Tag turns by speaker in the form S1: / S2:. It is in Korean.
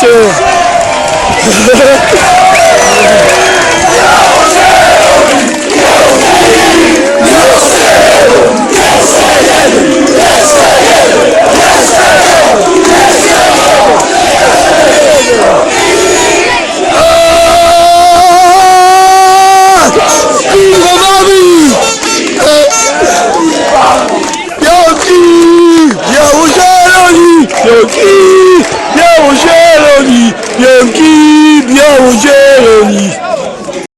S1: Pingomami! Białki! òun jèrè.